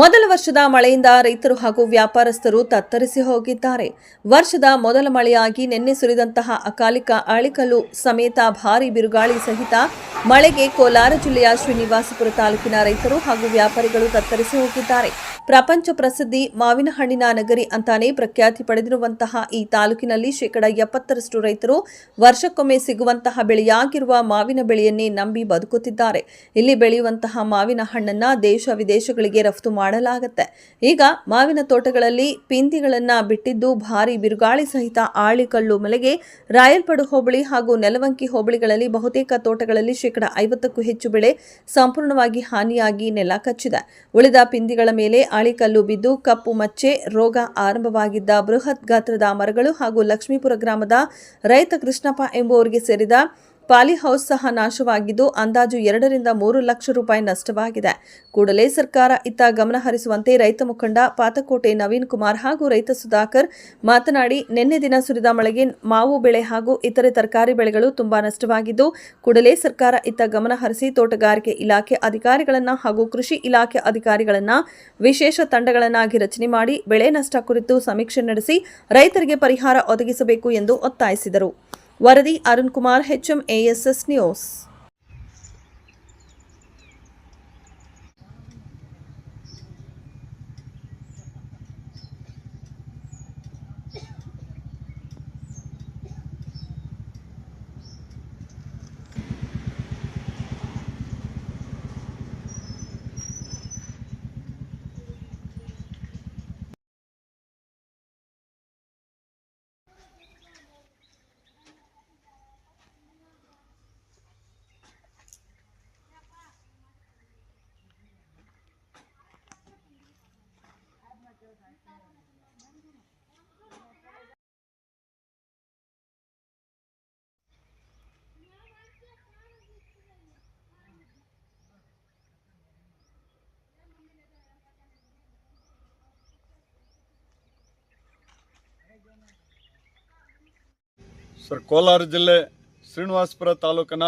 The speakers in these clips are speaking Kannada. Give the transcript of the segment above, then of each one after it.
ಮೊದಲ ವರ್ಷದ ಮಳೆಯಿಂದ ರೈತರು ಹಾಗೂ ವ್ಯಾಪಾರಸ್ಥರು ತತ್ತರಿಸಿ ಹೋಗಿದ್ದಾರೆ. ವರ್ಷದ ಮೊದಲ ಮಳೆಯಾಗಿ ನಿನ್ನೆ ಸುರಿದಂತಹ ಅಕಾಲಿಕ ಅಳಿಕಲ್ಲು ಸಮೇತ ಭಾರೀ ಬಿರುಗಾಳಿ ಸಹಿತ ಮಳೆಗೆ ಕೋಲಾರ ಜಿಲ್ಲೆಯ ಶ್ರೀನಿವಾಸಪುರ ತಾಲೂಕಿನ ರೈತರು ಹಾಗೂ ವ್ಯಾಪಾರಿಗಳು ತತ್ತರಿಸಿ ಹೋಗಿದ್ದಾರೆ. ಪ್ರಪಂಚ ಪ್ರಸಿದ್ಧಿ ಮಾವಿನ ಹಣ್ಣಿನ ನಗರಿ ಅಂತಾನೆ ಪ್ರಖ್ಯಾತಿ ಪಡೆದಿರುವಂತಹ ಈ ತಾಲೂಕಿನಲ್ಲಿ ಶೇಕಡ ಎಪ್ಪತ್ತರಷ್ಟು ರೈತರು ವರ್ಷಕ್ಕೊಮ್ಮೆ ಸಿಗುವಂತಹ ಬೆಳೆಯಾಗಿರುವ ಮಾವಿನ ಬೆಳೆಯನ್ನೇ ನಂಬಿ ಬದುಕುತ್ತಿದ್ದಾರೆ. ಇಲ್ಲಿ ಬೆಳೆಯುವಂತಹ ಮಾವಿನ ಹಣ್ಣನ್ನ ದೇಶ ವಿದೇಶಗಳಿಗೆ ರಫ್ತು ಮಾಡಲಾಗುತ್ತೆ. ಈಗ ಮಾವಿನ ತೋಟಗಳಲ್ಲಿ ಪಿಂದಿಗಳನ್ನ ಬಿಟ್ಟಿದ್ದು ಭಾರಿ ಬಿರುಗಾಳಿ ಸಹಿತ ಆಳಿಕಲ್ಲು ಮಲೆಗೆ ರಾಯಲ್ಪಡು ಹೋಬಳಿ ಹಾಗೂ ನೆಲವಂಕಿ ಹೋಬಳಿಗಳಲ್ಲಿ ಬಹುತೇಕ ತೋಟಗಳಲ್ಲಿ ಶೇಕಡ ಐವತ್ತಕ್ಕೂ ಹೆಚ್ಚು ಬೆಳೆ ಸಂಪೂರ್ಣವಾಗಿ ಹಾನಿಯಾಗಿ ನೆಲ ಕಚ್ಚಿದೆ. ಉಳಿದ ಪಿಂದಿಗಳ ಮೇಲೆ ಆಳಿಕಲ್ಲು ಬಿದ್ದು ಕಪ್ಪು ಮಚ್ಚೆ, ರೋಗ ಆರಂಭವಾಗಿದ್ದ ಬೃಹತ್ ಗಾತ್ರದ ಮರಗಳು ಹಾಗೂ ಲಕ್ಷ್ಮೀಪುರ ಗ್ರಾಮದ ರೈತ ಕೃಷ್ಣಪ್ಪ ಎಂಬುವರಿಗೆ ಸೇರಿದ ಪಾಲಿ ಹೌಸ್ ಸಹ ನಾಶವಾಗಿದ್ದು ಅಂದಾಜು ಎರಡರಿಂದ ಮೂರು ಲಕ್ಷ ರೂಪಾಯಿ ನಷ್ಟವಾಗಿದೆ. ಕೂಡಲೇ ಸರ್ಕಾರ ಇತ್ತ ಗಮನ ಹರಿಸುವಂತೆ ರೈತ ಮುಖಂಡ ಪಾತಕೋಟೆ ನವೀನ್ ಕುಮಾರ್ ಹಾಗೂ ರೈತ ಸುಧಾಕರ್ ಮಾತನಾಡಿ, ನಿನ್ನೆ ದಿನ ಸುರಿದ ಮಳೆಗೆ ಮಾವು ಬೆಳೆ ಹಾಗೂ ಇತರೆ ತರಕಾರಿ ಬೆಳೆಗಳು ತುಂಬಾ ನಷ್ಟವಾಗಿದ್ದು, ಕೂಡಲೇ ಸರ್ಕಾರ ಇತ್ತ ಗಮನ ಹರಿಸಿ ತೋಟಗಾರಿಕೆ ಇಲಾಖೆ ಅಧಿಕಾರಿಗಳನ್ನ ಹಾಗೂ ಕೃಷಿ ಇಲಾಖೆ ಅಧಿಕಾರಿಗಳನ್ನ ವಿಶೇಷ ತಂಡಗಳನ್ನಾಗಿ ರಚನೆ ಮಾಡಿ ಬೆಳೆ ನಷ್ಟ ಕುರಿತು ಸಮೀಕ್ಷೆ ನಡೆಸಿ ರೈತರಿಗೆ ಪರಿಹಾರ ಒದಗಿಸಬೇಕು ಎಂದು ಒತ್ತಾಯಿಸಿದರು. ವರದಿ Arun Kumar HM ASS news sir, Kolar ಜಿಲ್ಲೆ ಶ್ರೀನಿವಾಸಪುರ ತಾಲೂಕಿನ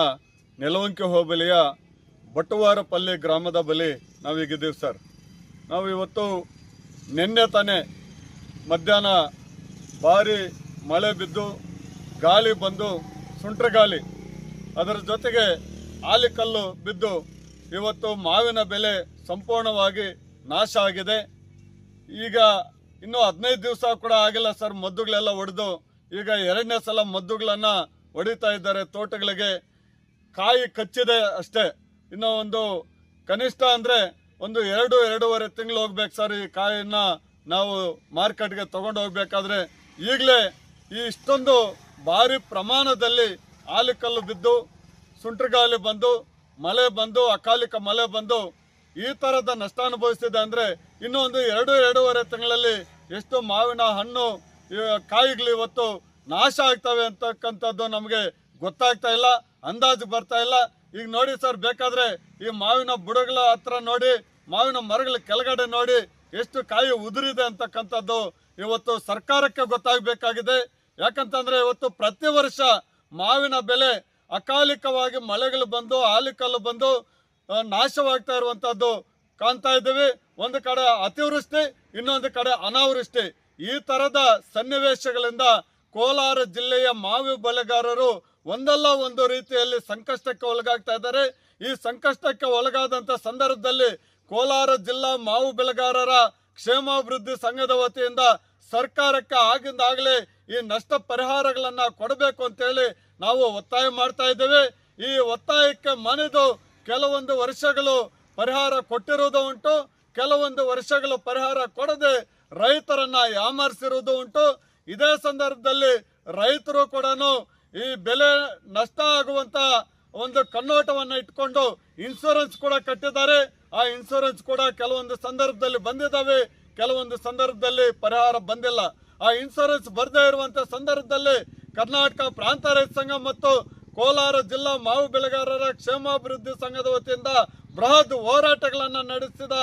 ನೆಲವಂಕೆ ಹೋಬಳಿಯ ಬಟುವಾರಪಲ್ಲಿ ಗ್ರಾಮದ ಬಳಿ ನಾವೀಗಿದ್ದೀವಿ ಸರ್. ನಾವು ಇವತ್ತು ನಿನ್ನೆ ತಾನೇ ಮಧ್ಯಾಹ್ನ ಭಾರಿ ಮಳೆ ಬಿದ್ದು ಗಾಳಿ ಬಂದು ಸುಂಟ್ರ ಗಾಳಿ. ಅದರ ಜೊತೆಗೆ ಆಲಿಕಲ್ಲು ಬಿದ್ದು ಇವತ್ತು ಮಾವಿನ ಬೆಲೆ ಸಂಪೂರ್ಣವಾಗಿ ನಾಶ ಆಗಿದೆ. ಈಗ ಇನ್ನೂ ಹದಿನೈದು ದಿವಸ ಕೂಡ ಆಗಿಲ್ಲ ಸರ್, ಮದ್ದುಗಳೆಲ್ಲ ಹೊಡೆದು ಈಗ ಎರಡನೇ ಸಲ ಮದ್ದುಗಳನ್ನು ಹೊಡಿತಾ ಇದ್ದಾರೆ ತೋಟಗಳಿಗೆ. ಕಾಯಿ ಕಚ್ಚಿದೆ ಅಷ್ಟೇ. ಇನ್ನು ಒಂದು ಕನಿಷ್ಠ ಅಂದ್ರೆ ಒಂದು ಎರಡು, ಎರಡೂವರೆ ತಿಂಗಳು ಹೋಗ್ಬೇಕು ಸರ್ ಈ ಕಾಯಿನ ನಾವು ಮಾರ್ಕೆಟ್ಗೆ ತಗೊಂಡು ಹೋಗ್ಬೇಕಾದ್ರೆ. ಈಗಲೇ ಈ ಇಷ್ಟೊಂದು ಭಾರಿ ಪ್ರಮಾಣದಲ್ಲಿ ಆಲಿಕಲ್ಲು ಬಿದ್ದು ಸುಂಟ್ರಗಾಲಿ ಬಂದು, ಮಳೆ ಬಂದು, ಅಕಾಲಿಕ ಮಳೆ ಬಂದು ಈ ತರದ ನಷ್ಟ ಅನುಭವಿಸ್ತಿದೆ ಅಂದ್ರೆ ಇನ್ನೊಂದು ಎರಡು, ಎರಡೂವರೆ ತಿಂಗಳಲ್ಲಿ ಎಷ್ಟು ಮಾವಿನ ಹಣ್ಣು ಕಾಯಿಗಳು ಇವತ್ತು ನಾಶ ಆಗ್ತವೆ ಅಂತಕ್ಕಂಥದ್ದು ನಮಗೆ ಗೊತ್ತಾಗ್ತಾ ಇಲ್ಲ, ಅಂದಾಜು ಬರ್ತಾ ಇಲ್ಲ. ಈಗ ನೋಡಿ ಸರ್, ಬೇಕಾದ್ರೆ ಈ ಮಾವಿನ ಬುಡಗಳ ಹತ್ರ ನೋಡಿ, ಮಾವಿನ ಮರಗಳ ಕೆಳಗಡೆ ನೋಡಿ ಎಷ್ಟು ಕಾಯಿ ಉದುರಿದೆ ಅಂತಕ್ಕಂಥದ್ದು ಇವತ್ತು ಸರ್ಕಾರಕ್ಕೆ ಗೊತ್ತಾಗಬೇಕಾಗಿದೆ. ಯಾಕಂತಂದ್ರೆ ಇವತ್ತು ಪ್ರತಿ ವರ್ಷ ಮಾವಿನ ಬೆಲೆ ಅಕಾಲಿಕವಾಗಿ ಮಳೆಗಳು ಬಂದು ಆಲಿಕಲ್ಲು ಬಂದು ನಾಶವಾಗ್ತಾ ಇರುವಂತಹದ್ದು ಕಾಣ್ತಾ ಇದ್ದೀವಿ. ಒಂದು ಕಡೆ ಅತಿವೃಷ್ಟಿ, ಇನ್ನೊಂದು ಕಡೆ ಅನಾವೃಷ್ಟಿ. ಈ ತರದ ಸನ್ನಿವೇಶಗಳಿಂದ ಕೋಲಾರ ಜಿಲ್ಲೆಯ ಮಾವು ಬೆಳೆಗಾರರು ಒಂದಲ್ಲ ಒಂದು ರೀತಿಯಲ್ಲಿ ಸಂಕಷ್ಟಕ್ಕೆ ಒಳಗಾಗ್ತಾ ಇದ್ದಾರೆ. ಈ ಸಂಕಷ್ಟಕ್ಕೆ ಒಳಗಾದಂತ ಸಂದರ್ಭದಲ್ಲಿ ಕೋಲಾರ ಜಿಲ್ಲಾ ಮಾವು ಬೆಳೆಗಾರರ ಕ್ಷೇಮಾಭಿವೃದ್ಧಿ ಸಂಘದ ವತಿಯಿಂದ ಸರ್ಕಾರಕ್ಕೆ ಆಗಿಂದಾಗಲೇ ಈ ನಷ್ಟ ಪರಿಹಾರಗಳನ್ನ ಕೊಡಬೇಕು ಅಂತೇಳಿ ನಾವು ಒತ್ತಾಯ ಮಾಡ್ತಾ ಇದ್ದೇವೆ. ಈ ಒತ್ತಾಯಕ್ಕೆ ಮನೆದು ಕೆಲವೊಂದು ವರ್ಷಗಳು ಪರಿಹಾರ ಕೊಟ್ಟಿರುವುದು ಉಂಟು. ಕೆಲವೊಂದು ವರ್ಷಗಳು ಪರಿಹಾರ ಕೊಡದೆ ರೈತರನ್ನ ಯಾಮರಿಸಿರುವುದು ಉಂಟು. ಇದೇ ಸಂದರ್ಭದಲ್ಲಿ ರೈತರು ಕೂಡ ಈ ಬೆಲೆ ನಷ್ಟ ಆಗುವಂತ ಒಂದು ಕನ್ನೋಟವನ್ನು ಇಟ್ಕೊಂಡು ಇನ್ಶೂರೆನ್ಸ್ ಕೂಡ ಕಟ್ಟಿದ್ದಾರೆ. ಆ ಇನ್ಶೂರೆನ್ಸ್ ಕೂಡ ಕೆಲವೊಂದು ಸಂದರ್ಭದಲ್ಲಿ ಬಂದಿದ್ದಾವೆ. ಕೆಲವೊಂದು ಸಂದರ್ಭದಲ್ಲಿ ಪರಿಹಾರ ಬಂದಿಲ್ಲ. ಆ ಇನ್ಶೂರೆನ್ಸ್ ಬರದೇ ಇರುವಂತ ಸಂದರ್ಭದಲ್ಲಿ ಕರ್ನಾಟಕ ಪ್ರಾಂತ ರೈತ ಸಂಘ ಮತ್ತು ಕೋಲಾರ ಜಿಲ್ಲಾ ಮಾವು ಬೆಳೆಗಾರರ ಕ್ಷೇಮಾಭಿವೃದ್ಧಿ ಸಂಘದ ವತಿಯಿಂದ ಬೃಹತ್ ಹೋರಾಟಗಳನ್ನು ನಡೆಸಿದ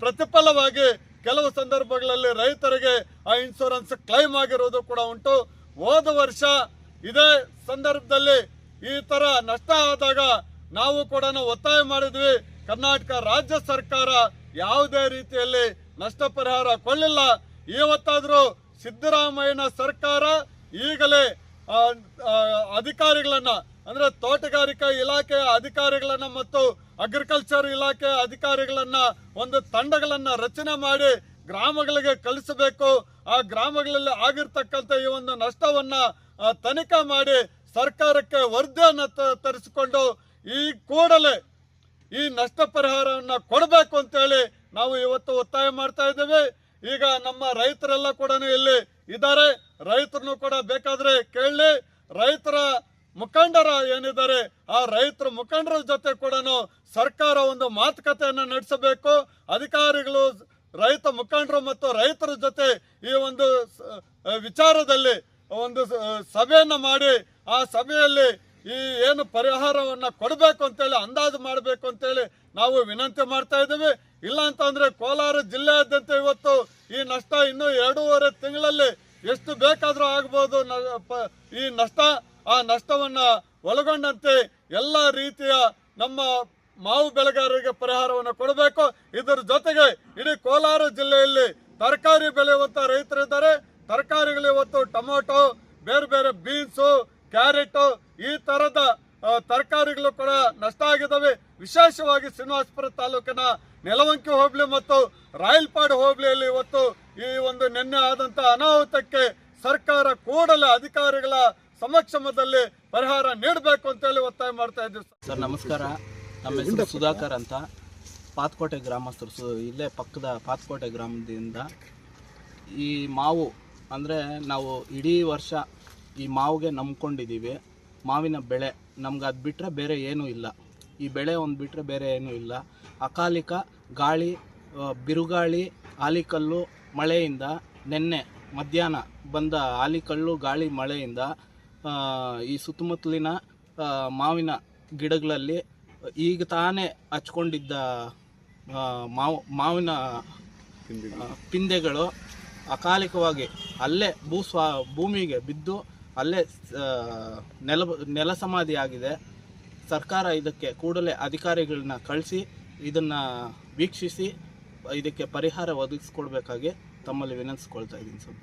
ಪ್ರತಿಫಲವಾಗಿ ಕೆಲವು ಸಂದರ್ಭಗಳಲ್ಲಿ ರೈತರಿಗೆ ಆ ಇನ್ಶೂರೆನ್ಸ್ ಕ್ಲೈಮ್ ಆಗಿರೋದು ಕೂಡ ಉಂಟು. ಹೋದ ವರ್ಷ ಇದೇ ಸಂದರ್ಭದಲ್ಲಿ ಈ ತರ ನಷ್ಟ ಆದಾಗ ನಾವು ಕೂಡ ಒತ್ತಾಯ ಮಾಡಿದ್ವಿ. ಕರ್ನಾಟಕ ರಾಜ್ಯ ಸರ್ಕಾರ ಯಾವುದೇ ರೀತಿಯಲ್ಲಿ ನಷ್ಟ ಪರಿಹಾರ ಕೊಡಲಿಲ್ಲ. ಇವತ್ತಾದರೂ ಸಿದ್ದರಾಮಯ್ಯನ ಸರ್ಕಾರ ಈಗಲೇ ಅಧಿಕಾರಿಗಳನ್ನ, ಅಂದ್ರೆ ತೋಟಗಾರಿಕಾ ಇಲಾಖೆಯ ಅಧಿಕಾರಿಗಳನ್ನ ಮತ್ತು ಅಗ್ರಿಕಲ್ಚರ್ ಇಲಾಖೆ ಅಧಿಕಾರಿಗಳನ್ನ ಒಂದು ತಂಡಗಳನ್ನ ರಚನೆ ಮಾಡಿ ಗ್ರಾಮಗಳಿಗೆ ಕಳಿಸಬೇಕು. ಆ ಗ್ರಾಮಗಳಲ್ಲಿ ಆಗಿರ್ತಕ್ಕಂಥ ಈ ಒಂದು ನಷ್ಟವನ್ನ ತನಿಖೆ ಮಾಡಿ ಸರ್ಕಾರಕ್ಕೆ ವರದಿಯನ್ನು ತರಿಸಿಕೊಂಡು ಈ ಕೂಡಲೇ ಈ ನಷ್ಟ ಪರಿಹಾರವನ್ನ ಕೊಡಬೇಕು ಅಂತೇಳಿ ನಾವು ಇವತ್ತು ಒತ್ತಾಯ ಮಾಡ್ತಾ ಇದ್ದೇವೆ. ಈಗ ನಮ್ಮ ರೈತರೆಲ್ಲ ಕೂಡ ಇಲ್ಲಿ ಇದ್ದಾರೆ. ರೈತರನ್ನು ಕೂಡ ಬೇಕಾದರೆ ಕೇಳಲಿ ರೈತರ ಮುಖಂಡರ ಏನಿದ್ದಾರೆ, ಆ ರೈತರ ಮುಖಂಡರ ಜೊತೆ ಕೂಡ ಸರ್ಕಾರ ಒಂದು ಮಾತುಕತೆಯನ್ನು ನಡೆಸಬೇಕು. ಅಧಿಕಾರಿಗಳು, ರೈತ ಮುಖಂಡರು ಮತ್ತು ರೈತರ ಜೊತೆ ಈ ಒಂದು ವಿಚಾರದಲ್ಲಿ ಒಂದು ಸಭೆಯನ್ನು ಮಾಡಿ, ಆ ಸಭೆಯಲ್ಲಿ ಈ ಏನು ಪರಿಹಾರವನ್ನ ಕೊಡಬೇಕು ಅಂತೇಳಿ, ಅಂದಾಜು ಮಾಡಬೇಕು ಅಂತೇಳಿ ನಾವು ವಿನಂತಿ ಮಾಡ್ತಾ ಇದ್ದೀವಿ. ಇಲ್ಲ ಅಂತಂದ್ರೆ ಕೋಲಾರ ಜಿಲ್ಲೆಯಾದ್ಯಂತ ಇವತ್ತು ಈ ನಷ್ಟ ಇನ್ನೂ ಎರಡೂವರೆ ತಿಂಗಳಲ್ಲಿ ಎಷ್ಟು ಬೇಕಾದರೂ ಆಗ್ಬೋದು ಈ ನಷ್ಟ. ಆ ನಷ್ಟವನ್ನು ಒಳಗೊಂಡಂತೆ ಎಲ್ಲ ರೀತಿಯ ನಮ್ಮ ಮಾವು ಬೆಳೆಗಾರರಿಗೆ ಪರಿಹಾರವನ್ನು ಕೊಡಬೇಕು. ಇದರ ಜೊತೆಗೆ ಇಡೀ ಕೋಲಾರ ಜಿಲ್ಲೆಯಲ್ಲಿ ತರಕಾರಿ ಬೆಳೆಯುವಂತ ರೈತರಿದ್ದಾರೆ ತರಕಾರಿಗಳು ಇವತ್ತು ಟೊಮೊಟೊ, ಬೇರೆ ಬೇರೆ ಬೀನ್ಸು, ಕ್ಯಾರೆಟ್ ಈ ತರದ ತರಕಾರಿಗಳು ಕೂಡ ನಷ್ಟ ಆಗಿದ್ದಾವೆ ವಿಶೇಷವಾಗಿ ಶ್ರೀನಿವಾಸಪುರ ತಾಲೂಕಿನ ನೆಲವಂಕಿ ಹೋಬಳಿ ಮತ್ತು ರಾಯಲ್ಪಾಡು ಹೋಬಳಿಯಲ್ಲಿ ಇವತ್ತು ಈ ಒಂದು ನಿನ್ನೆ ಆದಂಥ ಅನಾಹುತಕ್ಕೆ ಸರ್ಕಾರ ಕೂಡಲೇ ಅಧಿಕಾರಿಗಳ ಸಮಕ್ಷಮದಲ್ಲಿ ಪರಿಹಾರ ನೀಡಬೇಕು ಅಂತೇಳಿ ಒತ್ತಾಯ ಮಾಡ್ತಾ ಇದ್ದೀವಿ ಸರ್. ನಮಸ್ಕಾರ. ನಮ್ಮ ಹೆಸರು ಸುಧಾಕರ್ ಅಂತ. ಪಾತ್ಕೋಟೆ ಗ್ರಾಮಸ್ಥರು ಸು, ಇಲ್ಲೇ ಪಕ್ಕದ ಪಾತ್ಕೋಟೆ ಗ್ರಾಮದಿಂದ ಈ ಮಾವು, ಅಂದರೆ ನಾವು ಇಡೀ ವರ್ಷ ಈ ಮಾವಿಗೆ ನಂಬ್ಕೊಂಡಿದ್ದೀವಿ. ಮಾವಿನ ಬೆಳೆ, ನಮ್ಗೆ ಅದು ಬಿಟ್ಟರೆ ಬೇರೆ ಏನೂ ಇಲ್ಲ. ಈ ಬೆಳೆ ಒಂದು ಬಿಟ್ಟರೆ ಬೇರೆ ಏನೂ ಇಲ್ಲ. ಅಕಾಲಿಕ ಗಾಳಿ ಬಿರುಗಾಳಿ ಆಲಿಕಲ್ಲು ಮಳೆಯಿಂದ, ನಿನ್ನೆ ಮಧ್ಯಾಹ್ನ ಬಂದ ಆಲಿಕಲ್ಲು ಗಾಳಿ ಮಳೆಯಿಂದ ಈ ಸುತ್ತಮುತ್ತಲಿನ ಮಾವಿನ ಗಿಡಗಳಲ್ಲಿ ಈಗ ತಾನೇ ಹಚ್ಕೊಂಡಿದ್ದ ಮಾವು ಮಾವಿನ ಪಿಂದೆಗಳು ಅಕಾಲಿಕವಾಗಿ ಅಲ್ಲೇ ಭೂಸ್ವಾ ಭೂಮಿಗೆ ಬಿದ್ದು ಅಲ್ಲೇ ನೆಲ ನೆಲ ಸಮಾಧಿ ಆಗಿದೆ. ಸರ್ಕಾರ ಇದಕ್ಕೆ ಕೂಡಲೇ ಅಧಿಕಾರಿಗಳನ್ನ ಕಳಿಸಿ ಇದನ್ನು ವೀಕ್ಷಿಸಿ ಇದಕ್ಕೆ ಪರಿಹಾರ ಒದಗಿಸ್ಕೊಡ್ಬೇಕಾಗಿ ತಮ್ಮಲ್ಲಿ ವಿನಂತಿಸ್ಕೊಳ್ತಾ ಇದ್ದೀನಿ ಸರ್.